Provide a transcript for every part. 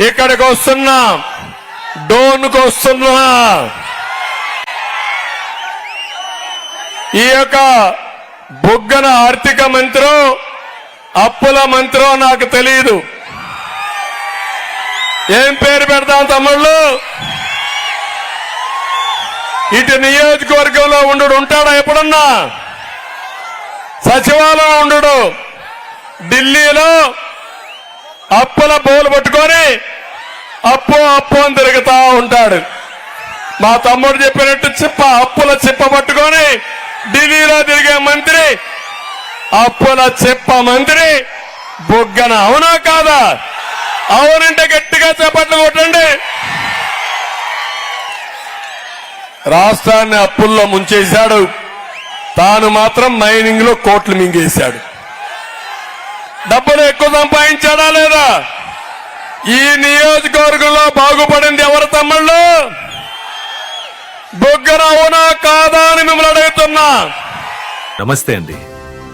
ఇక్కడికి వస్తున్నా. డోన్కు వస్తున్నా. ఈ యొక్క బుగ్గన ఆర్థిక మంత్రో అప్పుల మంత్రో నాకు తెలియదు ఏం పేరు పెడతాం తమ్ముళ్ళు? ఇటు నియోజకవర్గంలో ఉండు ఉంటాడా ఎప్పుడన్నా? సచివాలయం ఉండు ఢిల్లీలో అప్పుల బోలు పట్టుకొని అప్పు అప్పు అని తిరుగుతా ఉంటాడు. మా తమ్ముడు చెప్పినట్టు చిప్ప అప్పుల చిప్ప పట్టుకొని ఢిల్లీలో తిరిగే మంత్రి అప్పుల చిప్ప మంత్రి బుగ్గన అవునా కాదా? అవునంటే గట్టిగా చేపట్లు కొట్టండి. రాష్ట్రాన్ని అప్పుల్లో ముంచేశాడు. తాను మాత్రం మైనింగ్లో కోట్లు మింగేశాడు. డబ్బులు ఎక్కువ సంపాదించాడా లేదా? ఈ నియోజకవర్గంలో బాగుపడింది ఎవరు తమ్ముళ్ళు? బొగ్గర అవునా కాదా అని మిమ్మల్ని అడుగుతున్నా. నమస్తే అండి.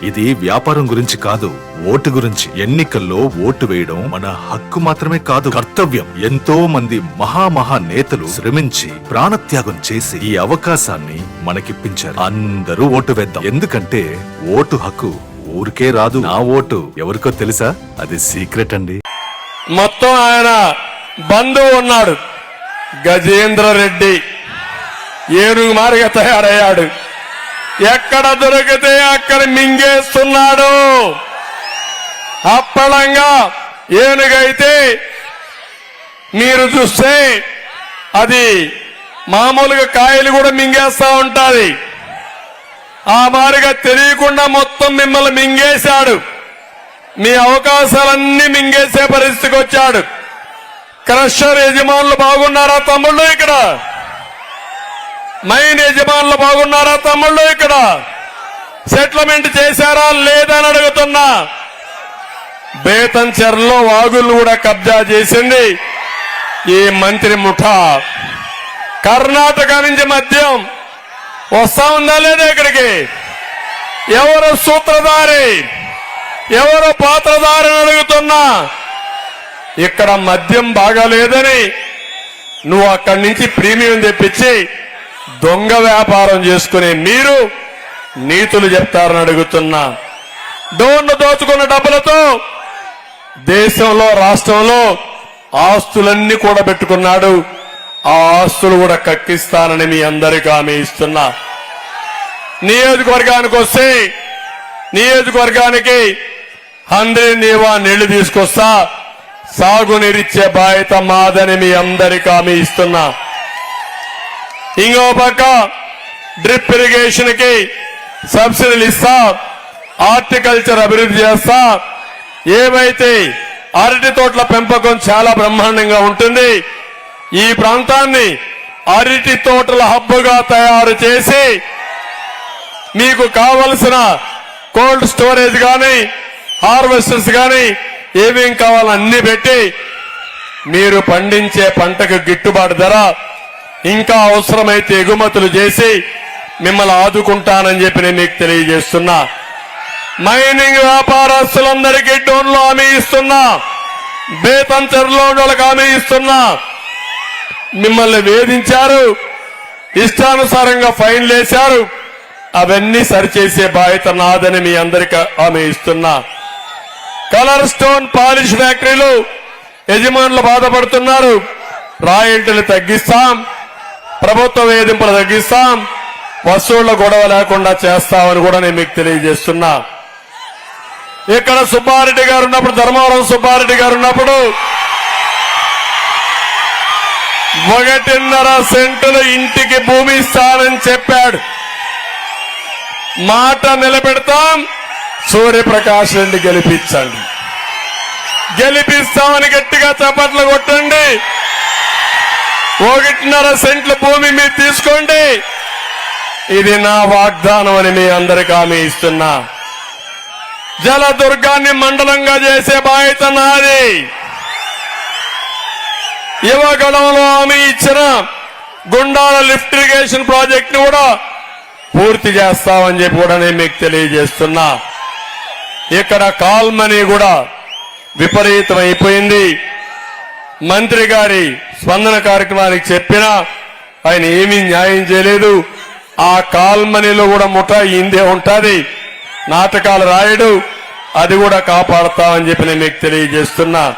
ఇది వ్యాపారం గురించి కాదు ఓటు గురించి. ఎన్నికల్లో ఓటు వేయడం మన హక్కు మాత్రమే కాదు. కర్తవ్యం. ఎంతో మంది మహామహా నేతలు శ్రమించి ప్రాణత్యాగం చేసి ఈ అవకాశాన్ని మనకిప్పించారు. అందరూ ఓటు వేద్దాం. ఎందుకంటే ఓటు హక్కు ఊరికే రాదు. నా ఓటు ఎవరికో తెలుసా? అది సీక్రెట్ అండి. మొత్తం ఆయన బంధువు ఉన్నాడు. గజేంద్ర రెడ్డి. ఏనుగు మారిగా తయారయ్యాడు. ఎక్కడ దొరికితే అక్కడ మింగేస్తున్నాడు. అప్పళంగా ఏనుగైతే మీరు చూస్తే అది మామూలుగా కాయలు కూడా మింగేస్తా ఉంటది. ఆ మారిగా తెలియకుండా మొత్తం మిమ్మల్ని మింగేశాడు. మీ అవకాశాలన్నీ మింగేసే పరిస్థితికి వచ్చాడు. క్రషర్ యజమానులు బాగున్నారా తమ్ముళ్ళు ఇక్కడ? మైన్ యజమానులు బాగున్నారా తమ్ముళ్ళు ఇక్కడ? సెటిల్మెంట్ చేశారా లేదా అని అడుగుతున్నా. బేతంచెర్లో వాగులు కూడా కబ్జా చేసింది ఈ మంత్రి ముఠా. కర్ణాటక నుంచి మద్యం. వస్తా ఉందా లేదా ఇక్కడికి? ఎవరు సూత్రధారి? ఎవరు పాత్రధారిని అడుగుతున్నా? ఇక్కడ మద్యం బాగాలేదని నువ్వు అక్కడి నుంచి ప్రీమియం తెప్పించి దొంగ వ్యాపారం చేసుకునే మీరు నీతులు చెప్తారని అడుగుతున్నా. డోన్ను దోచుకున్న డబ్బులతో దేశంలో రాష్ట్రంలో ఆస్తులన్నీ కూడా పెట్టుకున్నాడు ఆ ఆస్తులు కూడా కక్కిస్తానని మీ అందరికీ హామీ ఇస్తున్నా. నియోజకవర్గానికి వస్తే నియోజకవర్గానికి అందరి నీవా నీళ్ళు తీసుకొస్తా. సాగునీరిచ్చే బాధ్యత మాదని మీ అందరికీ హామీ ఇస్తున్నా. ఇంకో పక్క డ్రిప్ ఇరిగేషన్కి సబ్సిడీలు ఇస్తా. హార్టికల్చర్ అభివృద్ధి చేస్తా. ఏవైతే అరటి తోటల పెంపకం చాలా బ్రహ్మాండంగా ఉంటుంది ఈ ప్రాంతాన్ని అరటి తోటల హబ్బుగా తయారు చేసి మీకు కావలసిన కోల్డ్ స్టోరేజ్ కానీ హార్వెస్టర్స్ కానీ ఏమేం కావాలో అన్ని పెట్టి మీరు పండించే పంటకు గిట్టుబాటు ధర ఇంకా అవసరమైతే ఎగుమతులు చేసి మిమ్మల్ని ఆదుకుంటానని చెప్పి నేను మీకు తెలియజేస్తున్నా. మైనింగ్ వ్యాపారస్తులందరికీ డోన్లు హామీ ఇస్తున్నా. బేతంచర్లో వాళ్ళకి హామీ ఇస్తున్నా. మిమ్మల్ని వేధించారు. ఇష్టానుసారంగా ఫైన్లు వేశారు. అవన్నీ సరిచేసే బాధ్యత నాదని మీ అందరికీ ఆమె ఇస్తున్నా. కలర్ స్టోన్ పాలిష్ ఫ్యాక్టరీలు యజమానులు బాధపడుతున్నారు. రాయల్టీలు తగ్గిస్తాం. ప్రభుత్వ వేధింపులు తగ్గిస్తాం. వస్తువుల గొడవ లేకుండా చేస్తామని కూడా నేను మీకు తెలియజేస్తున్నా. ఇక్కడ సుబ్బారెడ్డి గారు ఉన్నప్పుడు ధర్మవరం సుబ్బారెడ్డి గారు ఉన్నప్పుడు ఒకటిన్నర సెంటుల ఇంటికి భూమి ఇస్తానని చెప్పాడు. మాట నిలబెడతాం సూర్యప్రకాష్ రెడ్డి గెలిపించండి. గెలిపిస్తామని గట్టిగా చప్పట్లు కొట్టండి. ఒకటిన్నర సెంట్ల భూమి మీరు తీసుకోండి. ఇది నా వాగ్దానం అని మీ అందరికి హామీ ఇస్తున్నా. జలదుర్గాన్ని మండలంగా చేసే బాధ్యత నాది. యువగణంలో హామీ ఇచ్చిన గుండాల లిఫ్ట్ ఇరిగేషన్ ప్రాజెక్ట్ని కూడా పూర్తి చేస్తామని చెప్పి కూడా నేను మీకు తెలియజేస్తున్నా. ఇక్కడ కాల్మనీ కూడా విపరీతం అయిపోయింది మంత్రి గారి స్పందన కార్యక్రమానికి చెప్పినా ఆయన ఏమీ న్యాయం చేయలేదు. ఆ కాల్మనీలో కూడా ముఠా ఇందే ఉంటుంది. నాటకాలు రాయడు. అది కూడా కాపాడతామని చెప్పి నేను మీకు తెలియజేస్తున్నా.